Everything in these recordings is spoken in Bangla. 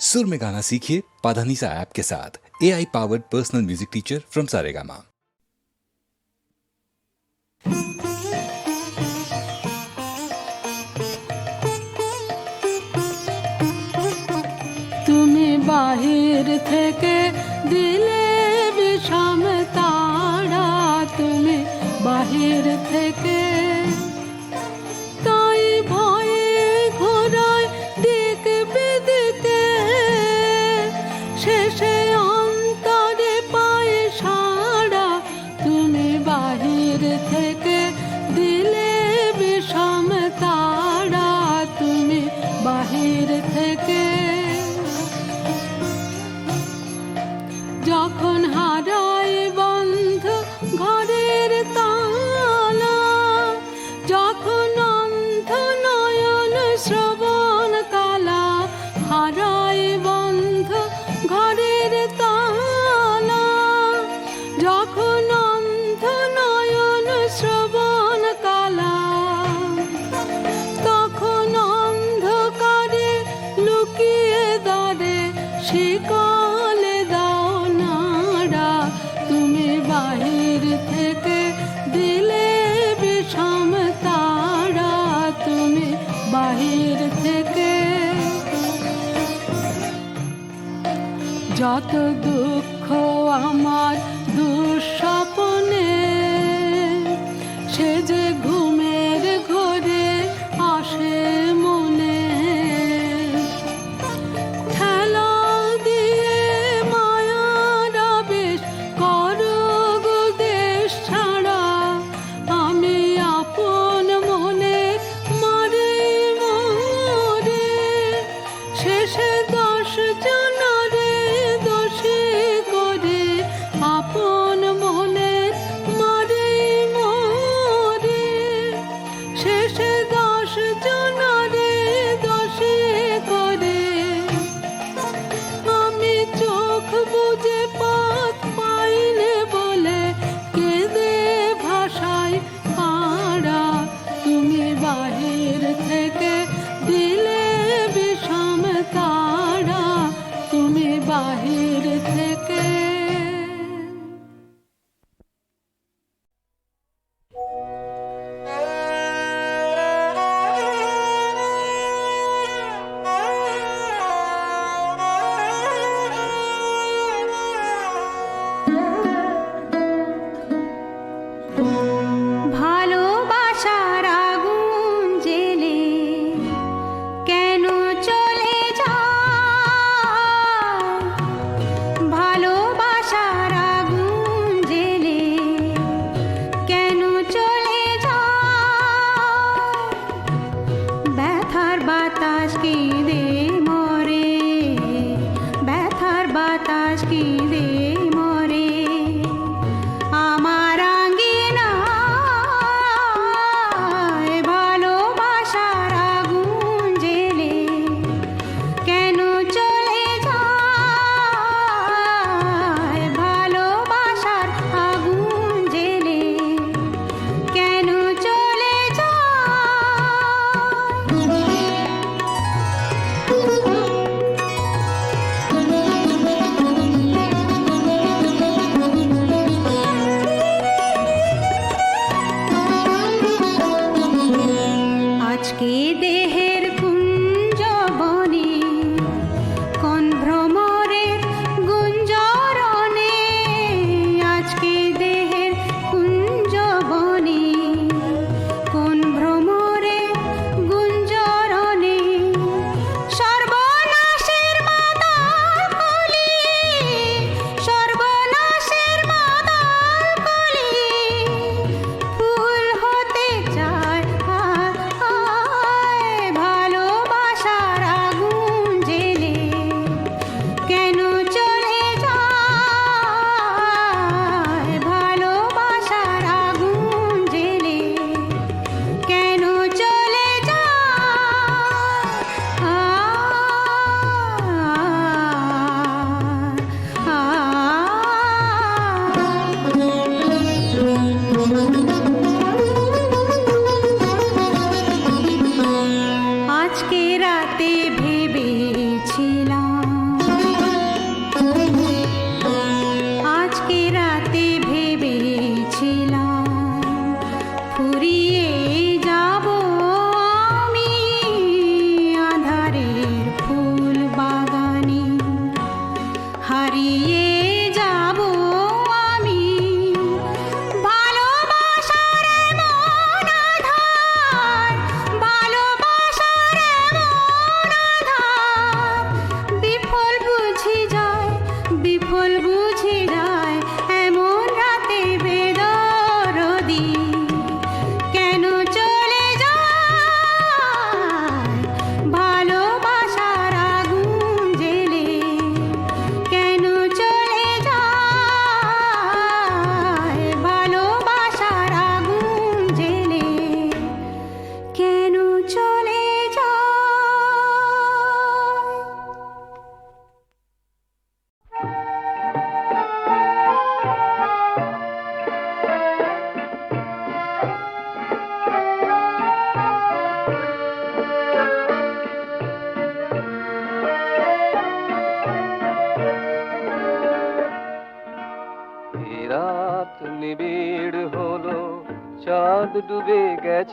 सुर में गाना सीखिए पाधानीसा ऐप के साथ। A I powered personal music teacher from Saregama तुम्हें बाहर थे के दिल দুঃখ আমার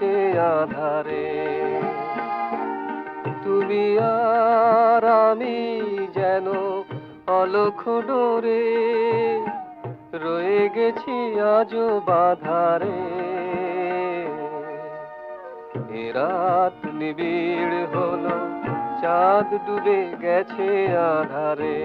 গেছে আধারে। তুমি আর আমি যেন অলক্ষ ডোরে রয়ে গেছি আজও বাধারে। রাত নিবিড় হলো, চাঁদ ডুবে গেছে আধারে।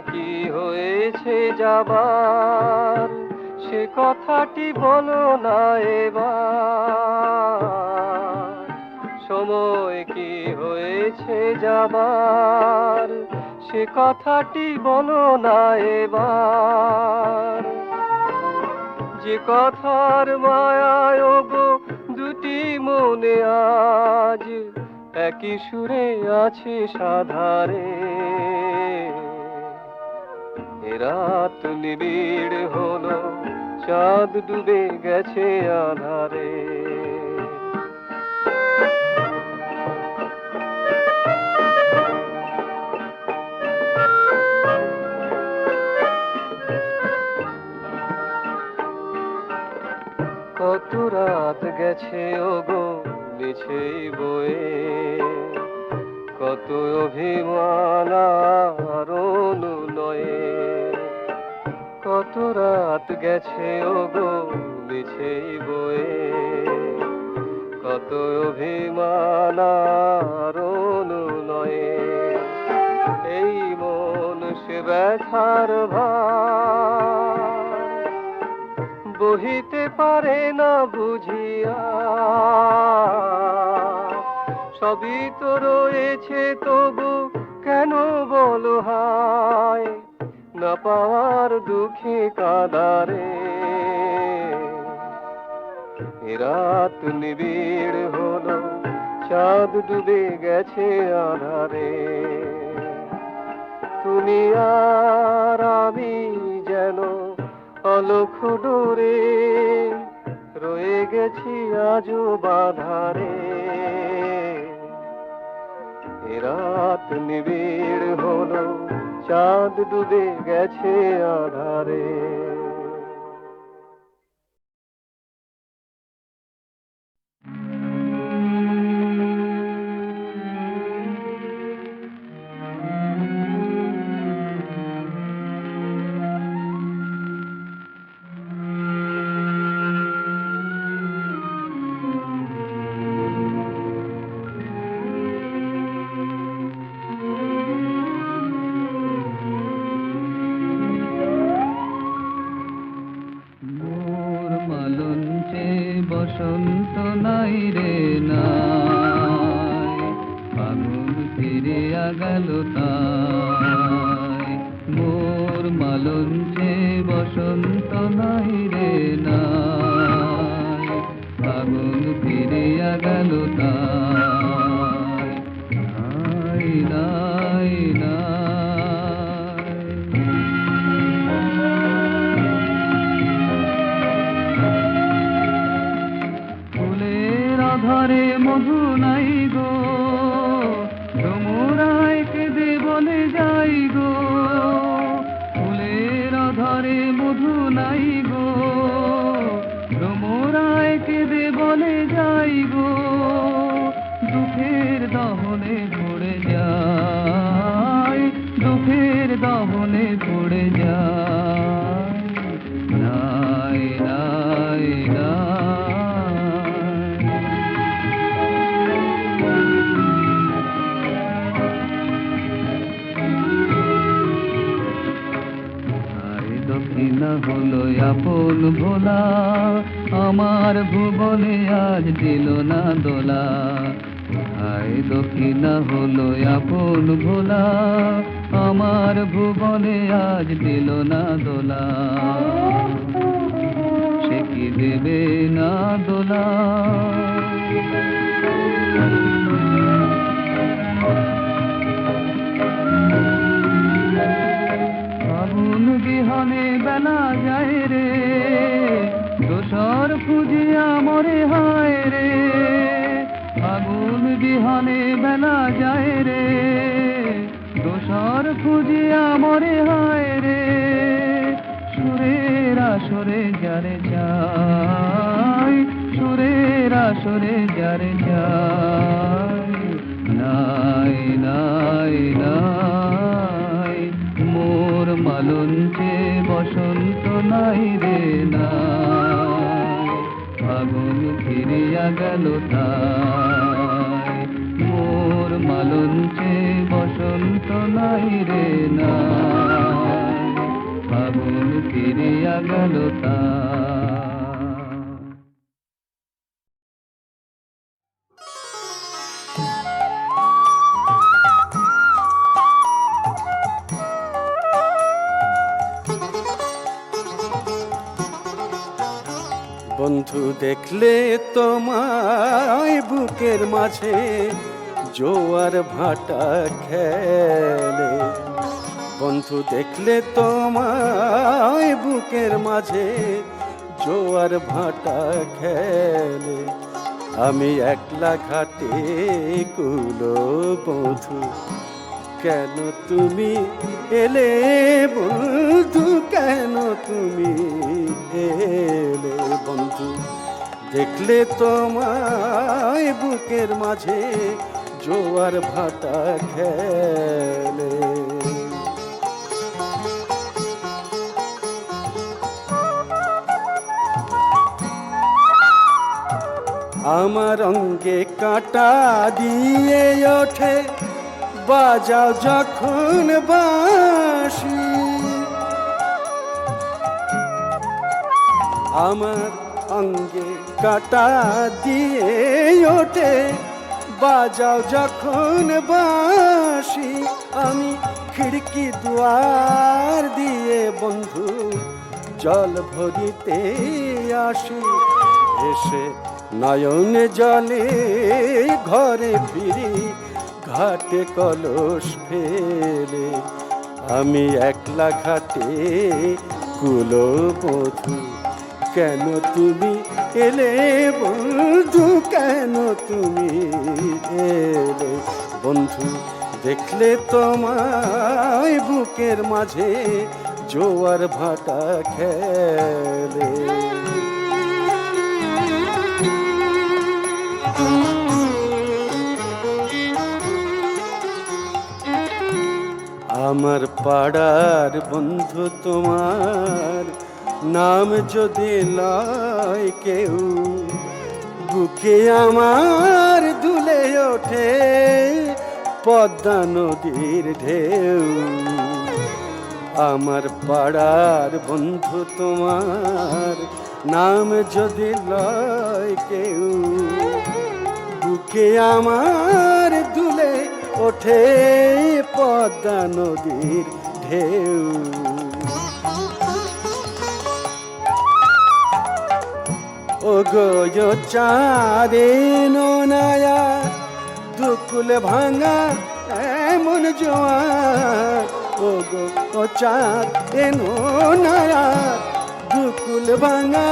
কি হয়েছে যাবার? সে কথাটি বলো না এবার। সময় কি হয়েছে যাবার? সে কথাটি বলো না এবার। যে কথার মায়ায় গো দুটি মনে আজ, একই সুরে আছে সাধারে। রাত নিবিড় হলো, চাঁদ ডুবে গেছে আধারে। কত রাত গেছে ওগো মিছেই বয়ে, কত অভিমান কত রাত গেছে, ওগো মিছেই বয়ে। কত অভিমান এই মন সে ব্যথার বহিতে পারে না বুঝিয়া। সবই তো রয়েছে, তবু কেন বলো হায়? না পাওয়ার দুঃখে কাদারে। রাত নিবিড় হলো, চাঁদ ডুবে গেছে আধারে। তুমি আর আমি যেন অলক্ষ ডোরে রয়ে গেছি আজও বাধারে। রাত নিবিড় হলো চাঁদ ডুবে গেছে আধারে। বসন্ত নাই রে নাই। ফাগুন ফিরে আগাল মোর মালঞ্চে বসন্ত নাই রে নাই। ফাগুন ফিরে আগাল তাই। দক্ষিণা হলো আপন ভোলা। আমার ভুবনে আজ দিল না দোলা। আয় দক্ষিণা হলো আপন ভোলা। আমার ভুবনে আজ দিল না দোলা। সে কি দেবে না দোলা? বিহনে বেলা যায় রে। দোষর খুঁজিয়া আমরে হয় রে। আগুন বিহনে বেলা যায় রে। দোষর খুঁজিয়া আমরে হয় রে। সুরের আসরে যারে যায় সুরের আসরে যারে যায় নাই নাই নাই, মোর মালুন নাই রে নাই ফাগুন ফিরিয়া গেল তাই। মোর মালঞ্চে বসন্ত নাই রে না। ফাগুন ফিরিয়া গেল তাই। দেখলে তোমায় বুকের মাঝে জোয়ার ভাটা খেলে। বন্ধু, দেখলে তোমায় বুকের মাঝে জোয়ার ভাটা খেলে। আমি একলা ঘাটে কুলো বধু কেন তুমি এলে? বন্ধু, কেন তুমি এলে বন্ধু? দেখলে তোমায় বুকের মাঝে জোয়ার ভাটা খেলে। আমার অঙ্গে কাটা দিয়ে ওঠে, বাজাও যখন বাঁশি। আমার অঙ্গে কাটা দিয়ে ওঠে। বাজাও যখন বাসি আমি খিড়কি দুয়ার দিয়ে বন্ধু, জল ভরিতে আসি। এসে নয়ন জলে ঘরে ফিরি, ঘাটে কলস ফেলে। আমি একলা ঘাটে কুলো বধু কেন তুমি এলে? বন্ধু, কেন তুমি এলে? বন্ধু, দেখলে তোমায় বুকের মাঝে জোয়ার ভাটা খেলে। আমার পাড়ার বন্ধু তোমার নাম যদি লয় কেউ, বুকে আমার দুলে ওঠে পদ্মা নদীর ঢেউ। আমার পাড়ার বন্ধু তোমার নাম যদি লয় কেউ, বুকে আমার দুলে ওঠে পদ্মা নদীর ঢেউ। ও গো চারে নয়া দুকুল ভাঙা, এমন জোয়ার। ও গো ও চাঁদ এনো নয়া দুকুল ভাঙা,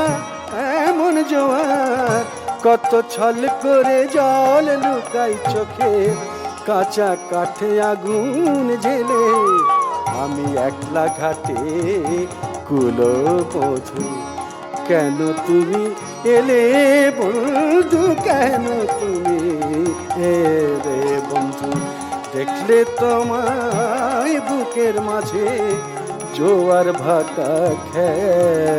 এমন জোয়ার। কত ছল করে জল লুকাই চোখে, কাঁচা কাঠে আগুন জেলে আমি একলা ঘাটে কুলো বধু কেন তুমি এলে বন্ধু? কেন তুমি এলে বন্ধু? দেখলে তোমায় বুকের মাঝে জোয়ার ভাটা খেলে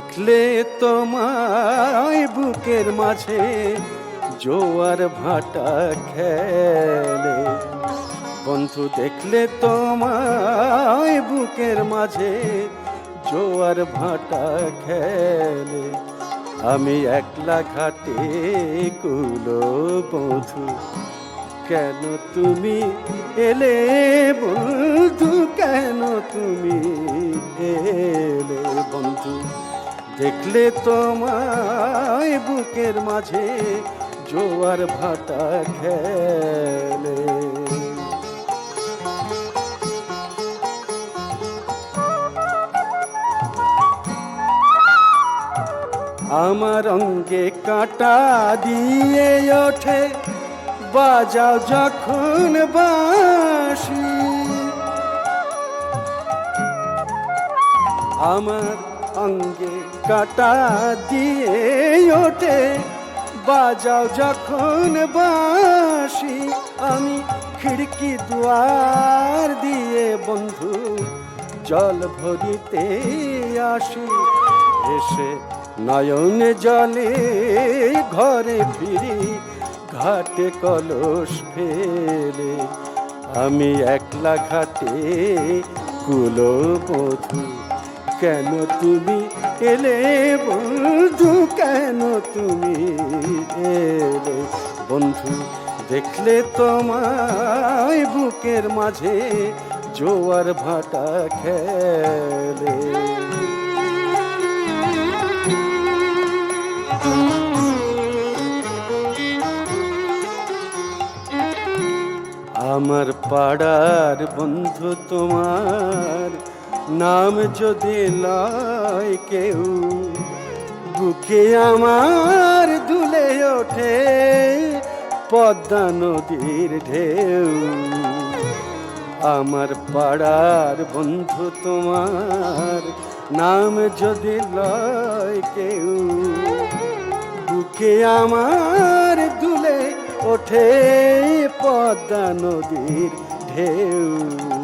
দেখলে তোমায় বুকের মাঝে জোয়ার ভাটা খেলে। বন্ধু, দেখলে তোমায় বুকের মাঝে জোয়ার ভাটা খেলে। আমি একলা ঘাটে কুলো বধু কেন তুমি এলে? বন্ধু, কেন তুমি এলে বন্ধু? দেখলে তোমায় বুকের মাঝে জোয়ার ভাটা খেলে। আমার অঙ্গে কাটা দিয়ে ওঠে, বাজাও যখন বাঁশি। আমার অঙ্গে কাটা দিয়ে ওঠে। বাজাও যখন বাসি আমি খিড়কি দুয়ার দিয়ে বন্ধু, জল ভরিতে আসি। এসে নয়ন জলে ঘরে ফিরি, ঘাটে কলস ফেলে। আমি একলা ঘাটে কুলো বধু কেন তুমি এলে? বন্ধু, কেন তুমি এলে? বন্ধু, দেখলে তোমায় বুকের মাঝে জোয়ার ভাটা খেলে। আমার পাড়ার বন্ধু তোমার নাম যদি লয় কেউ, বুকে আমার দুলে ওঠে পদ্মা নদীর ঢেউ। আমার পাড়ার বন্ধু তোমার নাম যদি লয় কেউ, বুকে আমার দুলে ওঠে পদ্মা নদীর ঢেউ।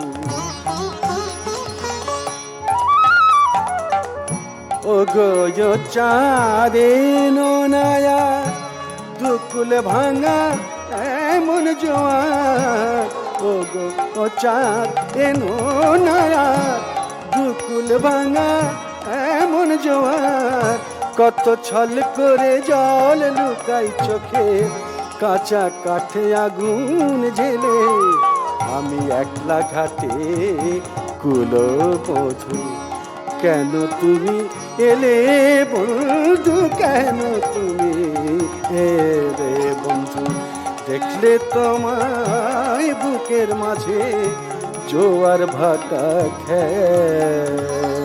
ও গো চারে নয়া, দুকুল ভাঙা, এমন জোয়ার ও গো ও চাঁদ এনো নয়া, দুকুল ভাঙা, এমন জোয়ার কত ছল করে জল লুকাই চোখে, কাঁচা কাঠে আগুন জেলে আমি একলা ঘাটে কুলো বধু কেন তুমি এলে বন্ধু? কেন তুমি এলে বন্ধু? দেখলে তোমায় বুকের মাঝে জোয়ার ভাটা খেলে